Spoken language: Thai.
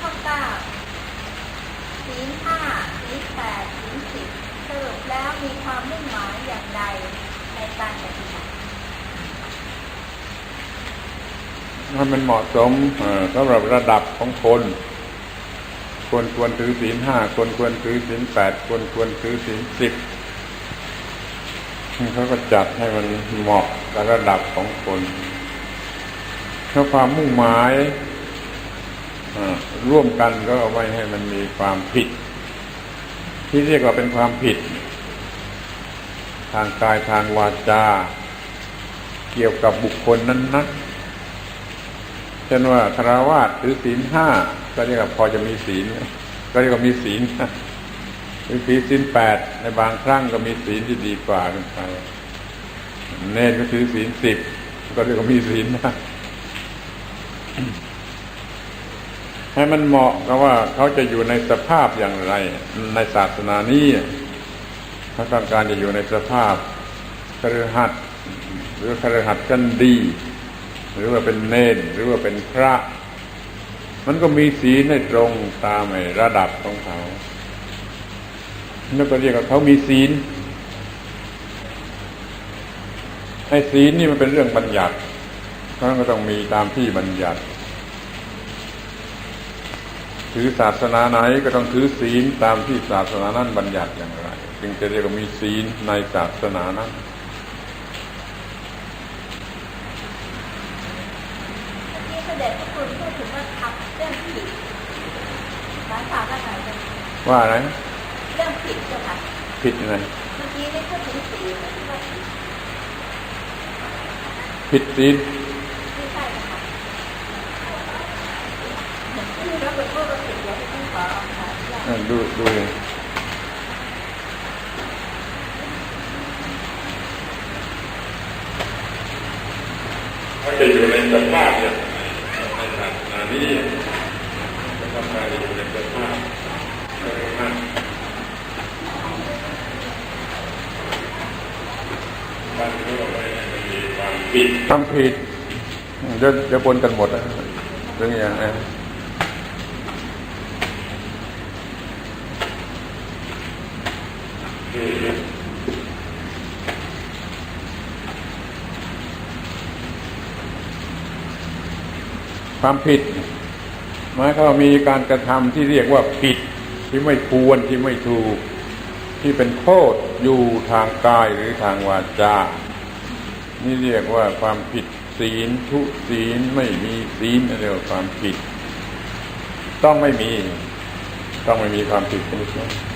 ข้อเก้าศีลห้าศีลแปดศีลสิบสรุปแล้วมีความมุ่งหมายอย่างใดในการปฏิบัติให้มันเหมาะสมสำหรับระดับของคนควรควรถือศีลห้าควรควรถือศีลแปดควรควรถือศีลสิบเขาก็จัดให้มันเหมาะกับระดับของคนถ้าความมุ่งหมาย ร่วมกันก็เอาไว้ให้มันมีความผิด ที่เรียกว่าเป็นความผิด ทางกายทางวาจา เกี่ยวกับบุคคลนั้นนะเช่นว่าคารวาสถือศีลห้าก็เรียกว่าพอจะมีศีลก็เรียกว่ามีศีลหรือถือศีลแปดในบางครั้งก็มีศีลที่ดีกว่ากันไปเนรก็ถือศีลสิบก็เรียกว่ามีศีลนะ ให้มันเหมาะกับว่าเขาจะอยู่ในสภาพอย่างไร ในศาสนานี้เขาต้องการจะอยู่ในสภาพคฤหัสถ์หรือคฤหัสถ์กันดี หรือว่าเป็นเนนหรือว่าเป็นพระ มันก็มีศีให้ตรงตามระดับของเขาแล้วก็เรียกว่าเขามีศีลไอ้ศีลนี่มันเป็นเรื่องบัญญัติเพราะนั้นก็ต้องมีตามที่บัญญัติ ถือศาสนาไหนก็ต้องถือศีลตามที่ศาสนานั้นบัญญัติอย่างไร จึงจะเรียกว่ามีศีลในศาสนานั้นเมื่อกี้เสด็จพระคุณพูดถึงว่าทำเรื่องผิดหลายข่าวก็ไหนเป็นว่าอะไรเรื่องผิดเจ้าค่ะผิดยังไงเมื่อกี้ได้พูดถึงศีลไม่ใช่ว่าผิดผิดศีล ไม่ใช่นะคะคือเราเป็นผู้ประสิทธิ์เดี๋ยวจะต้องขอขออนุญาต อะ ดูดูเขาจะอยู่ในสภาพอย่างไรในศาสนานี้จะทำการอยู่ในสภาพก็คือว่าการที่เราไปมันมีความผิดความผิดเดี๋ยวเดี๋ยวปนกันหมดอะเรื่องอย่างนี้ ความผิดหมายความีการกระทำที่เรียกว่าผิดที่ไม่ควรที่ไม่ถูก ที่เป็นโทษอยู่ทางกายหรือทางวาจา นี่เรียกว่าความผิดศีลทุศีลไม่มีศีลนั่นเรียกว่าความผิด ต้องไม่มี ต้องไม่มีความผิดชนิดนั้น